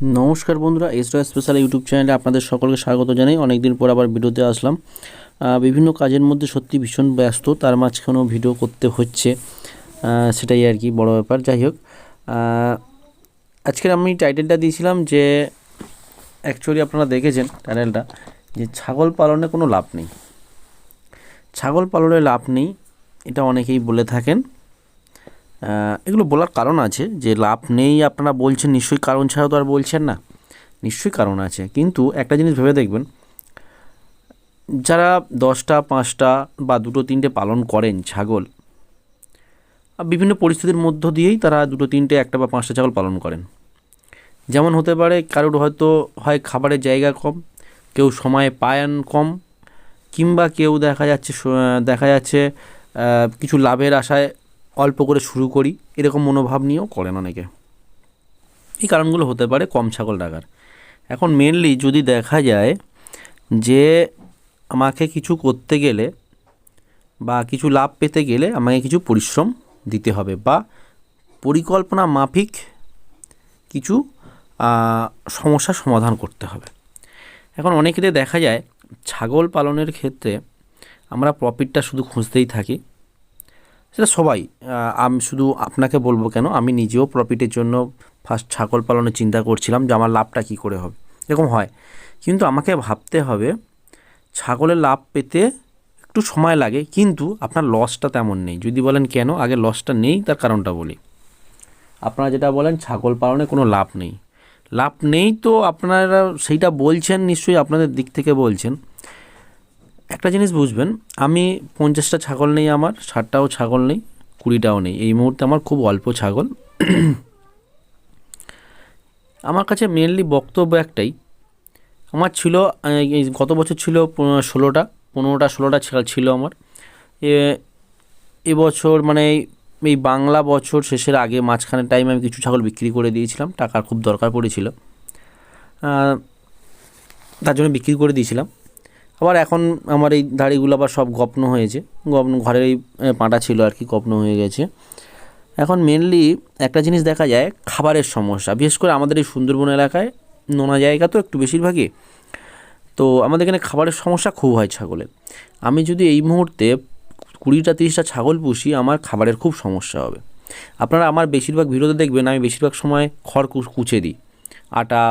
নমস্কার বন্ধুরা এসরা special YouTube চ্যানেলে আপনাদের সকলকে স্বাগত জানাই। অনেকদিন পর আবার ভিডিওতে আসলাম। বিভিন্ন কাজের মধ্যে সত্যি ভীষণ ব্যস্ত, তার মাঝখানেও ভিডিও করতে হচ্ছে। সেটাই আর কি বড় ব্যাপার। যাই হোক আজকের আমি টাইটেলটা দিয়েছিলাম যে অ্যাকচুয়ালি আপনারা দেখেছেন টাইটেলটা যে ছাগল পালনে কোনো লাভ নেই। ছাগল পালনে লাভ নেই, এটা অনেকেই বলে থাকেন। এগুলো বলার কারণ আছে যে লাভ নেই আপনারা বলছেন, নিশ্চয়ই কারণ ছাড়া তো আর বলছেন না। নিশ্চয়ই কারণ আছে। কিন্তু একটা জিনিস ভেবে দেখবেন, যারা দশটা, পাঁচটা বা দুটো, তিনটে পালন করেন ছাগল বিভিন্ন পরিস্থিতির মধ্য দিয়েই তারা দুটো, তিনটে, একটা বা পাঁচটা ছাগল পালন করেন। যেমন হতে পারে কারোর হয়তো হয় খাবারের জায়গা কম, কেউ সময় পায়ন কম, কিংবা কেউ দেখা যাচ্ছে দেখা যাচ্ছে কিছু লাভের আশায় অল্প করে শুরু করি, এরকম মনোভাব নিয়েও করেন অনেকে। এই কারণগুলো হতে পারে কম ছাগল রাখার এখন মেনলি যদি দেখা যায় যে আমাকে কিছু করতে গেলে বা কিছু লাভ পেতে গেলে আমাকে কিছু পরিশ্রম দিতে হবে বা পরিকল্পনা মাফিক কিছু সমস্যার সমাধান করতে হবে। এখন অনেকেতে দেখা যায় ছাগল পালনের ক্ষেত্রে আমরা প্রফিটটা শুধু খুঁজতেই থাকি। সেটা সবাই আমি শুধু আপনাকে বলব কেন, আমি নিজেও প্রফিটের জন্য ফার্স্ট ছাগল পালনের চিন্তা করছিলাম যে আমার লাভটা কী করে হবে। এরকম হয়। কিন্তু আমাকে ভাবতে হবে, ছাগলের লাভ পেতে একটু সময় লাগে, কিন্তু আপনার লসটা তেমন নেই। যদি বলেন কেন, আগে লসটা নেই, তার কারণটা বলি। আপনারা যেটা বলেন, ছাগল পালনে কোনো লাভ নেই। লাভ নেই তো আপনারা, সেইটা বলছেন, নিশ্চয়ই আপনাদের দিক থেকে বলছেন। একটা জিনিস বুঝবেন, আমি পঞ্চাশটা ছাগল নেই আমার, ষাটটাও ছাগল নেই, কুড়িটাও নেই। এই মুহূর্তে আমার খুব অল্প ছাগল। আমার কাছে মেনলি বক্তব্য একটাই, আমার ছিল গত বছর ছিল ষোলোটা, পনেরোটা, ষোলোটা ছাগল ছিল আমার। এবছর মানে এই বাংলা বছর শেষের আগে মাঝখানে টাইমে আমি কিছু ছাগল বিক্রি করে দিয়েছিলাম, টাকার খুব দরকার পড়েছিল। তার জন্য বিক্রি করে দিয়েছিলাম। আবার এখন আমার এই দাড়িগুলো আবার সব গপ্ন হয়েছে। গপ্ন, ঘরের এই পাঁটা ছিল আর কি, গপ্ন হয়ে গেছে। এখন মেনলি একটা জিনিস দেখা যায়, খাবারের সমস্যা। বিশেষ করে আমাদের এই সুন্দরবন এলাকায়, নোনা জায়গা তো একটু বেশিরভাগই। তো আমাদের এখানে খাবারের সমস্যা খুব হয় ছাগলের আমি যদি এই মুহূর্তে কুড়িটা, তিরিশটা ছাগল পুষি, আমার খাবারের খুব সমস্যা হবে। আপনারা আমার বেশিরভাগ ভিডিওতে দেখবেন, আমি বেশিরভাগ সময় খড় কুচে দিই। আটা,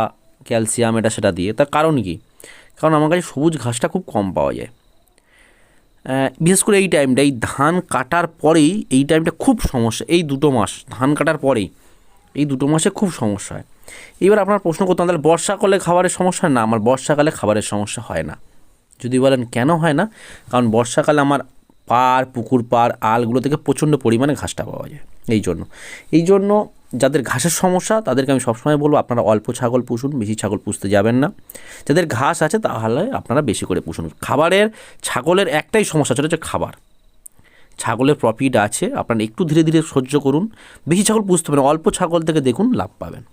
ক্যালসিয়াম, এটা, সেটা দিয়ে। তার কারণ কি? কারণ আমার কাছে সবুজ ঘাসটা খুব কম পাওয়া যায়। বিশেষ করে এই টাইমটা এই ধান কাটার পরেই এই টাইমটা খুব সমস্যা। এই দুটো মাস, ধান কাটার পরেই এই দুটো মাসে খুব সমস্যা হয়। এবার আপনার প্রশ্ন করতাম তাহলে বর্ষাকালে খাবারের সমস্যা? না, আমার বর্ষাকালে খাবারের সমস্যা হয় না। যদি বলেন কেন হয় না? কারণ বর্ষাকালে আমার পার পুকুর পার আলগুলো থেকে প্রচণ্ড পরিমাণে ঘাসটা পাওয়া যায়। এই জন্য এই জন্য যাদের ঘাসের সমস্যা, তাদেরকে আমি সবসময় বলব, আপনারা অল্প ছাগল পুষুন, বেশি ছাগল পুষতে যাবেন না। যাদের ঘাস আছে, তাহলে আপনারা বেশি করে পুষুন। খাবারের, ছাগলের একটাই সমস্যা সেটা হচ্ছে খাবার। ছাগলের প্রফিট আছে, আপনারা একটু ধীরে ধীরে সহ্য করুন। বেশি ছাগল পুষতে পারেন, অল্প ছাগল থেকে দেখুন, লাভ পাবেন।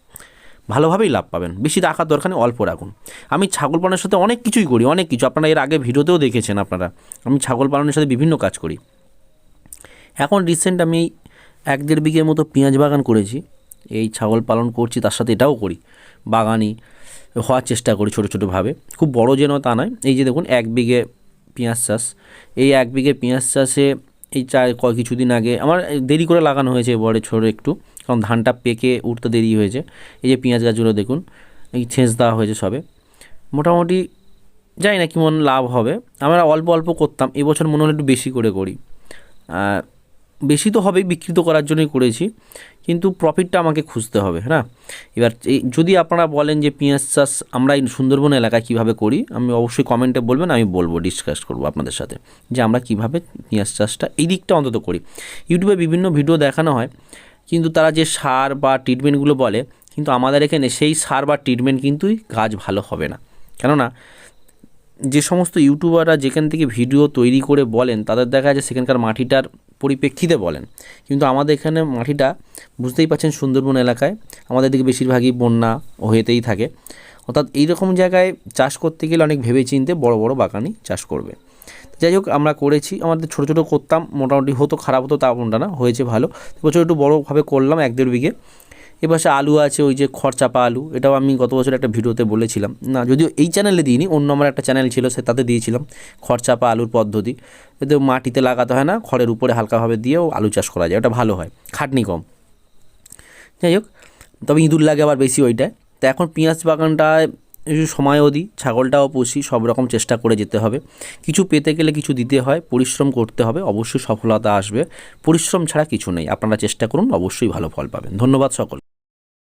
ভালোভাবেই লাভ পাবেন। বেশি রাখার দরকার নেই, অল্প রাখুন। আমি ছাগল পালনের সাথে অনেক কিছুই করি, অনেক কিছু। আপনারা এর আগে ভিডিওতেও দেখেছেন আপনারা। আমি ছাগল পালনের সাথে বিভিন্ন কাজ করি। এখন রিসেন্ট আমি এক দেড় বিঘের মতো পেঁয়াজ বাগান করেছি। এই ছাগল পালন করছি, তার সাথে এটাও করি। বাগানি হওয়ার চেষ্টা করি ছোটো ছোটোভাবে খুব বড় যেন তা নয়, এই যে দেখুন এক বিঘে পেঁয়াজ চাষ। এই এক বিঘে পেঁয়াজ চাষে এই চার কয় কিছুদিন আগে আমার দেরি করে লাগানো হয়েছে এবারে ছোটো একটু, কারণ ধানটা পেকে উঠতে দেরি হয়েছে। এই যে পেঁয়াজ গাছগুলো দেখুন, এই ছেঁচ দেওয়া হয়েছে সবে। মোটামুটি জানি না কেমন লাভ হবে। আমরা অল্প অল্প করতাম, এবছর মনে হলো একটু বেশি করে করি। বেশি তো হবেই বিকৃত করার জন্যই করেছি, কিন্তু প্রফিটটা আমাকে খুঁজতে হবে হ্যাঁ? এবার যদি আপনারা বলেন যে পেঁয়াজ চাষ আমরা সুন্দরবন এলাকায় কীভাবে করি, আমি অবশ্যই কমেন্টে বলবেন, আমি বলব ডিসকাস করব আপনাদের সাথে যে আমরা কীভাবে পেঁয়াজ চাষটা এই দিকটা অন্তত করি। ইউটিউবে বিভিন্ন ভিডিও দেখানো হয়, কিন্তু তারা যে সার বা ট্রিটমেন্টগুলো বলে, কিন্তু আমাদের এখানে সেই সার বা ট্রিটমেন্ট কিন্তুই কাজ ভালো হবে না। কেননা, যে সমস্ত ইউটিউবাররা যেখান থেকে ভিডিও তৈরি করে বলেন, তাদের দেখা যায় সেখানকার মাটিটার পরিপ্রেক্ষিতে বলেন। কিন্তু আমাদের এখানে মাটিটা বুঝতেই পারছেন সুন্দরবন এলাকায়। আমাদের দিকে বেশিরভাগই বন্যা হয়েতেই থাকে। অর্থাৎ এইরকম জায়গায় চাষ করতে গেলে অনেক ভেবে চিনতে বড় বড় বাগানই চাষ করবে। যাই হোক, আমরা করেছি, আমাদের ছোটো ছোটো করতাম, মোটামুটি হতো, খারাপ হতো তা না, হয়েছে ভালো। বছর একটু বড়োভাবে করলাম, এক দেড় বিঘে। এপাশে আলু আছে, ওই যে খরচাপা আলু, এটাও আমি গত বছর একটা ভিডিওতে বলেছিলাম। না, যদিও এই চ্যানেলে দিইনি, অন্য আমার একটা চ্যানেল ছিল, সে তাতে দিয়েছিলাম খরচাপা আলুর পদ্ধতি। এতে মাটিতে লাগাতে হয় না, খড়ের উপরে হালকাভাবে দিয়েও আলু চাষ করা যায়, ওটা ভালো হয়, খাটনি কম। যাই হোক, তবে ইঁদুর লাগে আবার বেশি ওইটায়। তা এখন পেঁয়াজ বাগানটায় একটু সময়ও দিই, ছাগলটাও পুষি, সব রকম চেষ্টা করে যেতে হবে। কিছু পেতে গেলে কিছু দিতে হয়, পরিশ্রম করতে হবে, অবশ্যই সফলতা আসবে। পরিশ্রম ছাড়া কিছু নেই, আপনারা চেষ্টা করুন, অবশ্যই ভালো ফল পাবেন। ধন্যবাদ সকল।